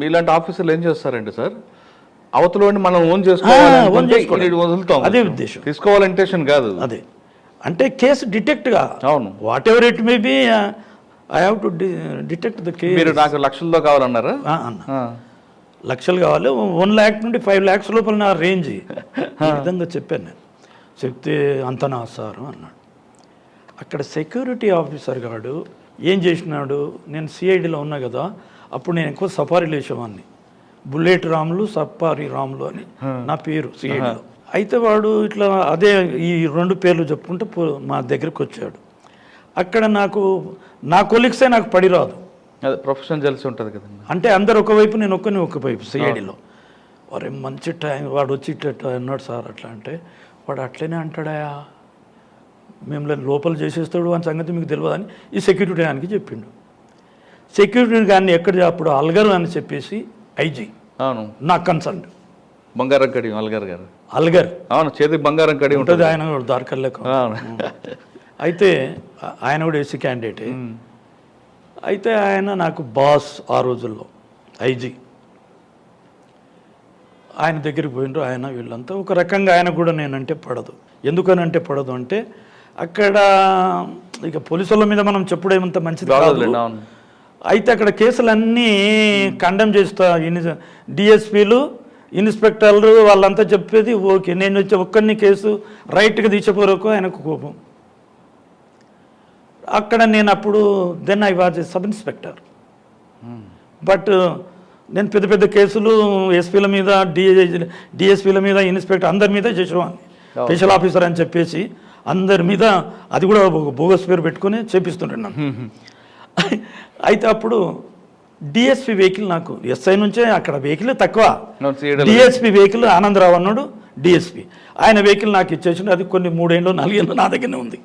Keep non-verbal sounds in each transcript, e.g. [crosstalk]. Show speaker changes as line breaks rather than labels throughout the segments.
మీలాంటి ఆఫీసర్లు ఏం చేస్తారండి సార్? అవతల వాడిని మనం ఓన్ చేసుకోవాలి. వదులుతాం.
అదే ఉద్దేశం.
తీసుకోవాలి ఇంటెన్షన్ కాదు.
అదే. అంటే కేసు డిటెక్ట్గా
అవును.
Whatever it may be I have to detect the case
మీరు నాకు లక్షల్లో కావాలన్నారా?
అన్న. లక్షలు కావాలి. వన్ ల్యాక్ నుండి ఫైవ్ ల్యాక్స్ లోపల నా రేంజ్ ఈ విధంగా చెప్పాను నేను. చెప్తే అంత నా సార్ అన్నాడు. అక్కడ సెక్యూరిటీ ఆఫీసర్ గాడు ఏం చేసినాడు? నేను సిఐడిలో ఉన్నా కదా అప్పుడు నేను ఎక్కువ సఫారీలు వేసేవాడిని బుల్లెట్ రాములు సఫారీ రాములు అని నా పేరు సిఐడిలో అయితే వాడు ఇట్లా అదే ఈ రెండు పేర్లు చెప్పుకుంటే మా దగ్గరికి వచ్చాడు. అక్కడ నాకు నా కొలిక్సే నాకు పడిరాదు.
అదే ప్రొఫెషన్ తెలిసి ఉంటుంది కదండి.
అంటే అందరు ఒకవైపు నేను ఒక్కని ఒకవైపు సిఐడిలో వారే మంచి టైం వాడు వచ్చి ఇట్లా అన్నాడు సార్ అట్లా అంటే వాడు అట్లనే అంటాడాయా? మిమ్మల్ని లోపల చేసేస్తాడు అని సంగతి మీకు తెలియదు అని ఈ సెక్యూరిటీ ఆయనకి చెప్పిండు. సెక్యూరిటీ కానీ ఎక్కడ అప్పుడు అల్గర్ అని చెప్పేసి ఐజీ.
అవును.
నా కన్సర్న్
బంగారం కడి అల్గారు గారు.
అల్గర్.
అవును చేతికి బంగారం కడి ఉంటుంది
ఆయన కూడా దారికల్లేక అయితే ఆయన కూడా ఎస్సీ క్యాండిడేటే అయితే ఆయన నాకు బాస్ ఆ రోజుల్లో ఐజీ. ఆయన దగ్గరికి పోయినరు ఆయన వీళ్ళంతా. ఒక రకంగా ఆయన కూడా నేనంటే పడదు. ఎందుకనంటే పడదు అంటే అక్కడ ఇక పోలీసుల మీద మనం చెప్పుడేమంత మంచిది కాదు. అయితే అక్కడ కేసులన్నీ కండెమ్ చేస్తా డిఎస్పీలు ఇన్స్పెక్టర్లు వాళ్ళంతా చెప్పేది ఓకే నేను వచ్చి ఒక్కరిని కేసు రైట్గా తీసేపోరకు ఆయనకు కోపం. అక్కడ నేను అప్పుడు then I was sub inspector but నేను పెద్ద పెద్ద కేసులు ఎస్పీల మీద డిఎస్పీల మీద ఇన్స్పెక్టర్ అందరి మీద చేసేవాడిని. స్పెషల్ ఆఫీసర్ అని చెప్పేసి. అందరి మీద అది కూడా బోగస్ పేరు పెట్టుకొని చేపిస్తుంటాను అయితే అప్పుడు డిఎస్పీ వెహికల్ నాకు ఎస్ఐ నుంచే అక్కడ వెహికల్ తక్కువ. డిఎస్పీ వెహికల్ ఆనందరావు అన్నాడు డిఎస్పీ ఆయన వెహికల్ నాకు ఇచ్చేసిండు అది కొన్ని మూడేళ్ళు నాలుగేళ్ళు నా దగ్గరనే ఉంది.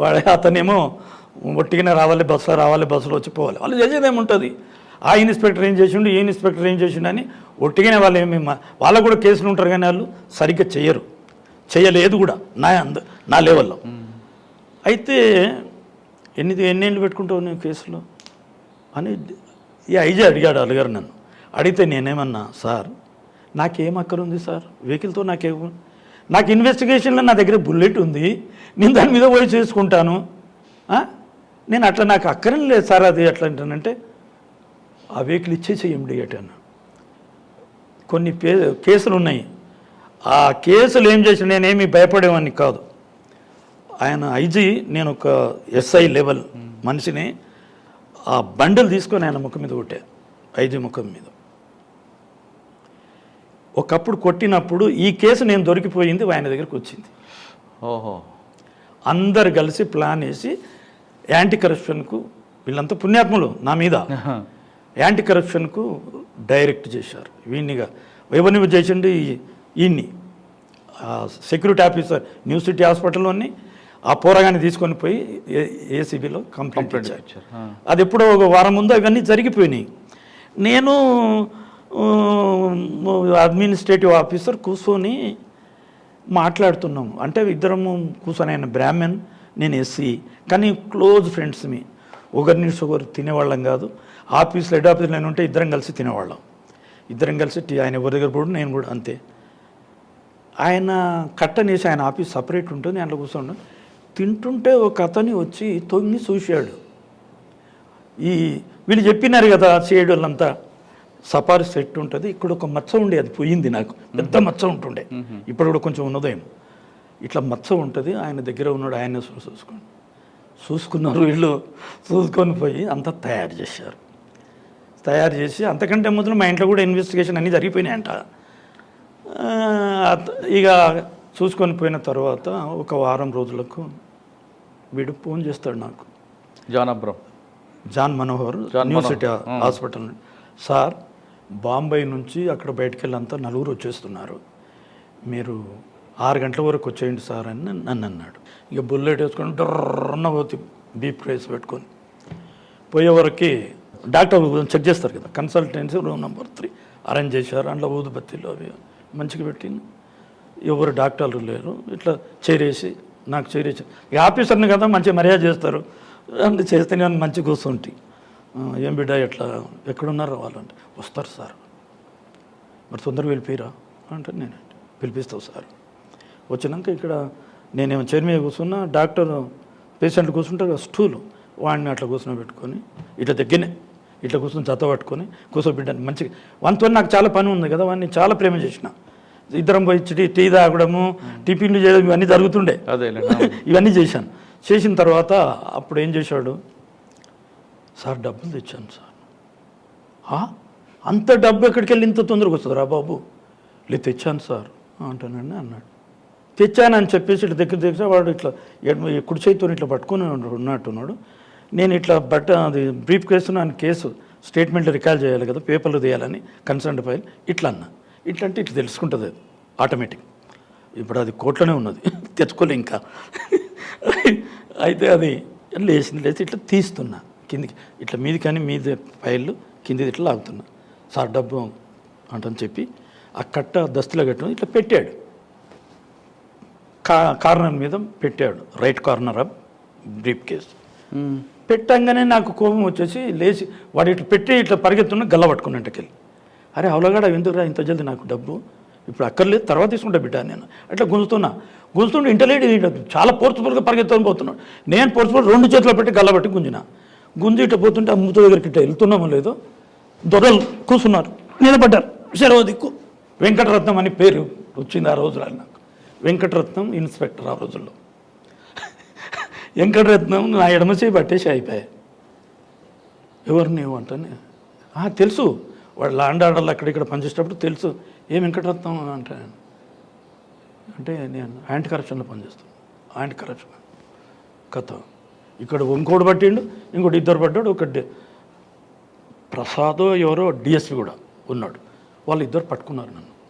వాడు అతనేమో ఒట్టిగానే రావాలి బస్సులో రావాలి బస్సులో వచ్చి పోవాలి. వాళ్ళు చేసేది ఏముంటుంది? ఆ ఇన్స్పెక్టర్ ఏం చేసిండు ఈ ఇన్స్పెక్టర్ ఏం చేసిండు అని ఒట్టిగానే వాళ్ళు ఏమి వాళ్ళకు కూడా కేసులు ఉంటారు కానీ వాళ్ళు సరిగ్గా చేయరు. చేయలేదు కూడా నా అంద నా లెవెల్లో. అయితే ఎన్ని ఎన్నేళ్ళు పెట్టుకుంటావు నేను కేసులో? అని ఈ ఐజీ అడిగాడు అడిగారు నన్ను. అడిగితే నేనేమన్నా సార్ నాకేం అక్కరుంది సార్? వెహికల్తో నాకేం నాకు ఇన్వెస్టిగేషన్లో నా దగ్గర బుల్లెట్ ఉంది నేను దాని మీద పోయి చేసుకుంటాను. నేను అట్లా నాకు అక్కరం లేదు సార్ అది ఎట్లా అంటానంటే ఆ వెహికల్ ఇచ్చేసి ఇమ్మీడియట్ అన్న. కొన్ని పే కేసులు ఉన్నాయి ఆ కేసులు ఏం చేసి నేనేమి భయపడేవాడిని కాదు. ఆయన ఐజీ నేను ఒక ఎస్ఐ లెవెల్ మనిషిని ఆ బండలు తీసుకొని ఆయన ముఖం మీద కొట్టా ఐజీ ముఖం మీద. ఒకప్పుడు కొట్టినప్పుడు ఈ కేసు నేను దొరికిపోయింది ఆయన దగ్గరికి వచ్చింది.
ఓహో.
అందరు కలిసి ప్లాన్ వేసి యాంటీ కరప్షన్కు వీళ్ళంతా పుణ్యాత్ములు నా మీద. యాంటీ కరప్షన్కు డైరెక్ట్ చేశారు. వీణ్ణిగా ఎవరిని చేసిండు ఈ- ఈయన్ని సెక్యూరిటీ ఆఫీసర్ న్యూ సిటీ హాస్పిటల్లోని ఆ పోరగాన్ని తీసుకొని పోయి ఏసీబీలో కంప్లైంట్ ఇచ్చారు. అది ఎప్పుడో ఒక వారం ముందు అవన్నీ జరిగిపోయినాయి. నేను అడ్మినిస్ట్రేటివ్ ఆఫీసర్ కూర్చొని మాట్లాడుతున్నాం అంటే ఇద్దరము కూర్చొని ఆయన బ్రాహ్మణ్ నేను ఎస్సీ. కానీ క్లోజ్ ఫ్రెండ్స్ మీ ఒకరిని ఒకరు తినేవాళ్ళం కాదు. ఆఫీస్లో హెడ్ ఆఫీస్లో నేను ఉంటే ఇద్దరం కలిసి తినేవాళ్ళం. ఇద్దరం కలిసి ఆయన ఎవరి దగ్గర పోడు నేను కూడా అంతే. ఆయన కట్టనేసి ఆయన ఆఫీస్ సపరేట్ ఉంటుంది అందులో కూర్చోండి. తింటుంటే ఒక అతని వచ్చి తొంగి చూశాడు. ఈ వీళ్ళు చెప్పినారు కదా చేయడం వాళ్ళంతా సఫారీ సెట్ ఉంటుంది ఇక్కడ ఒక మచ్చ ఉండే అది పోయింది నాకు. పెద్ద మచ్చ ఉంటుండే. ఇప్పుడు కూడా కొంచెం ఉన్నదేమో ఇట్లా మచ్చ ఉంటుంది ఆయన దగ్గర ఉన్నాడు ఆయన చూసుకోండి చూసుకున్నారు వీళ్ళు. చూసుకొని పోయి అంతా తయారు చేశారు. తయారు చేసి అంతకంటే ముందు మా ఇంట్లో కూడా ఇన్వెస్టిగేషన్ అన్నీ జరిగిపోయినాయంట. అత- ఇక చూసుకొని పోయిన తర్వాత ఒక వారం రోజులకు వీడు ఫోన్ చేస్తాడు నాకు.
John Abraham
John Manohar university
Manohar.
Hospital sir Bombay నుంచి అక్కడ బయటికి వెళ్ళంతా నలుగురు వచ్చేస్తున్నారు. మీరు ఆరు గంటల వరకు వచ్చేయండి సార్ అని నన్ను- అన్నాడు. ఇక బుల్లెట్ వేసుకొని డర్రన్న పోతే బీప్ రేస్ పెట్టుకొని పోయే వరకు డాక్టర్ చెక్ చేస్తారు కదా consultancy room number three. Arrange చేశారు అందులో ఊదుబత్తీలు అవి మంచిగా పెట్టింది ఎవరు డాక్టర్లు లేరు. ఇట్లా చేరేసి నాకు చేరేసి ఇక ఆఫీసర్ని కదా మంచిగా మర్యాద చేస్తారు. అంటే చేస్తే నేను మంచి కూర్చుంటి. ఏం బిడ్డ ఎట్లా ఎక్కడున్నారో వాళ్ళంటే వస్తారు సార్. మరి తొందరగా వెళ్ళిపోయిరా అంటే నేను పిలిపిస్తావు సార్. వచ్చినాక ఇక్కడ నేనేమో చైర్ మీద కూర్చున్నా డాక్టర్ పేషెంట్లు కూర్చుంటారు కదా స్టూలు. వాడిని అట్లా కూర్చొని పెట్టుకొని ఇట్లా దగ్గరనే ఇట్లా కూర్చొని జత పట్టుకొని కూర్చోబెట్టాను మంచిగా. వానితో నాకు చాలా పని ఉంది కదా వాడిని చాలా ప్రేమ చేసిన. ఇద్దరం పోయి టీ టీ తాగడము టిఫిన్లు చేయడం ఇవన్నీ జరుగుతుండే. [laughs] ఇవన్నీ చేశాను. చేసిన తర్వాత అప్పుడు ఏం చేశాడు? సార్ డబ్బులు తెచ్చాను సార్. "ఆ? అంత డబ్బు ఎక్కడికి వెళ్ళి ఇంత తొందరగా వస్తుందిరా బాబు. లేదు తెచ్చాను సార్. అంటానండి అన్నాడు. తెచ్చానని చెప్పేసి ఇట్లా దగ్గర దగ్గర వాడు ఇట్లా కుడి చేతితో ఇట్లా పట్టుకొని ఉన్నట్టున్నాడు. నేను ఇట్లా బట్ట అది బ్రీఫ్ కేసు ఆయన కేసు స్టేట్మెంట్ రికాల్ చేయాలి కదా పేపర్లు తీయాలని కన్సర్న్ ఫైల్ ఇట్లా అన్న. ఇట్లా అంటే ఇట్లా తెలుసుకుంటుంది అది ఆటోమేటిక్ ఇప్పుడు అది కోర్టులోనే ఉన్నది [laughs] తెచ్చుకోలే ఇంకా. [laughs] అయితే అది లేచింది లేచి ఇట్లా తీస్తున్నా కిందికి. ఇట్లా మీది కానీ మీది ఫైళ్ళు కింది ఇట్లా లాగుతున్నా. సార్ డబ్బు అంటని చెప్పి ఆ కట్ట దస్తులో కట్టుకుని ఇట్లా పెట్టాడు. కా కార్నర్ మీద పెట్టాడు. Right corner of briefcase. పెట్టంగానే నాకు కోపం వచ్చేసి లేచి వాడు ఇట్లా పెట్టి ఇట్లా పరిగెత్తున్న గల్ల పట్టుకున్నట్టుకెళ్ళి. అరే అవలగాడ ఎందుకురా ఇంత జల్ది నాకు డబ్బు? ఇప్పుడు అక్కర్లేదు తర్వాత తీసుకుంటా బిడ్డ నేను. అట్లా గుంజుతున్నా. గుంజుతుంటే ఇంటర్లేట్ చాలా ఫోర్స్ఫుల్గా పరిగెత్తుకొని పోతున్నాడు. నేను ఫోర్స్ఫుల్ రెండు చేతులు పెట్టి గల్ల పట్టి గుంజిన. గుంజి ఇట్లా పోతుంటే ఆ మూత దగ్గరికి ఇట్లా వెళ్తున్నామో లేదో దొరలు కూర్చున్నారు. నిలబడ్డారు. సెలవు దిక్కు వెంకటరత్నం అని పేరు వచ్చింది ఆ రోజులో నాకు. వెంకటరత్నం ఇన్స్పెక్టర్ ఆ రోజుల్లో. వెంకటరత్నం నా ఎడమ చేయి పట్టేసి అయిపోయాయి. ఎవరు నీవు అంటానే? తెలుసు. వాడు లాండ్ ఆర్డర్లు అక్కడిక్కడ పనిచేసేటప్పుడు తెలుసు. ఏ వెంకటరత్నం అంటే? అంటే నేను యాంటీ కరప్షన్లో పనిచేస్తాను. Anti corruption. కథ. ఇక్కడ ఇంకోటి పట్టిండు ఇంకోటి ఇద్దరు పడ్డాడు ఒకటి ప్రసాదో ఎవరో డిఎస్పి కూడా ఉన్నాడు. వాళ్ళు ఇద్దరు పట్టుకున్నారు నన్ను.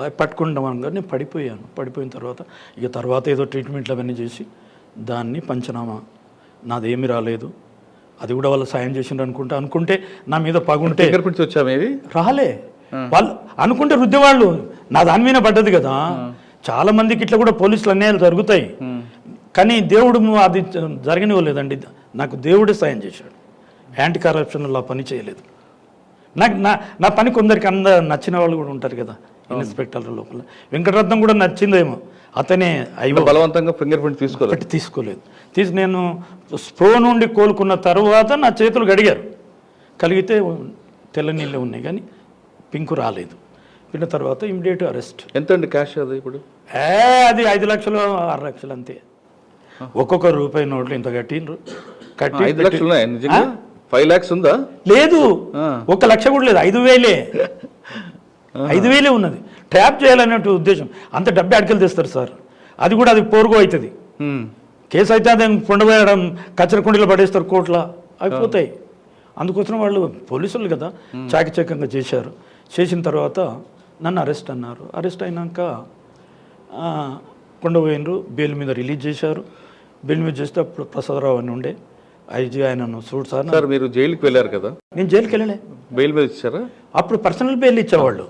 అది పట్టుకుంటామనగా నేను పడిపోయాను. పడిపోయిన తర్వాత ఇక తర్వాత ఏదో ట్రీట్మెంట్లు అవన్నీ చేసి దాన్ని పంచనామా. నాదేమీ రాలేదు. అది కూడా వాళ్ళు సాయం చేసిండ్రు అనుకుంటే. అనుకుంటే నా మీద పగుంటే
ఫింగర్ ప్రింట్స్ వచ్చా మీవి
రాలే. వాళ్ళు అనుకుంటే రుద్దేవాళ్ళు. నా దాని మీద పడ్డది కదా. చాలా మందికి ఇట్లా కూడా పోలీసులు అన్యాయాలు జరుగుతాయి. కానీ దేవుడు అది జరగనివ్వలేదండి. నాకు దేవుడే సాయం చేశాడు. యాంటీ కరప్షన్లో పని చేయలేదు. నాకు నా నా పని కొందరికి అంద నచ్చిన వాళ్ళు కూడా ఉంటారు కదా. ఇన్స్పెక్టర్ లోపల. వెంకటరత్నం కూడా నచ్చిందేమో. అతనే అయ్యో
బలవంతంగా ఫింగర్ ప్రింట్ తీసుకోలేదు.
తీసుకోలేదు. తీసి నేను స్ప్రో నుండి కోలుకున్న తర్వాత నా చేతులు గడిగారు కలిగితే తెల్ల నీళ్ళే ఉన్నాయి కానీ పింకు రాలేదు. పిన్న తర్వాత ఇమ్మీడియట్ అరెస్ట్.
ఎంత అండి క్యాష్ అది ఇప్పుడు?
ఏ అది ఐదు లక్షలు ఆరు లక్షలు అంతే. ఒక్కొక్క రూపాయి నోట్లు ఇంత కట్టిండ్రు. కట్టి
ఐదు లక్షలు ఫైవ్ ల్యాక్స్ ఉందా?
లేదు. ఒక లక్ష కూడా లేదు. ఐదు వేలే. ఐదు వేలే ఉన్నది. ట్యాప్ చేయాలన్నట్టు ఉద్దేశం. అంత డబ్బే అడికలు తెస్తారు సార్. అది కూడా అది పోరుగో అవుతుంది. కేసు అయితే అదే కొండపోయడం కచ్చర కుండీలో పడేస్తారు కోట్ల. అయిపోతాయి అందుకోసం వాళ్ళు పోలీసులు కదా చాకచక్యంగా చేశారు. చేసిన తర్వాత నన్ను అరెస్ట్ అన్నారు. అరెస్ట్ అయినాక కొండపోయినరు బెయిల్ మీద రిలీజ్ చేశారు. బెయిల్ మీద చేస్తే అప్పుడు ప్రసాదరావు అని ఉండే. ఐజీ ఆయనను చూడు సార్
సార్ మీరు జైలుకి వెళ్ళారు కదా?
నేను జైలుకి వెళ్ళలే.
బెయిల్ మీద ఇచ్చారా?
అప్పుడు పర్సనల్ బెయిల్ ఇచ్చేవాళ్ళు.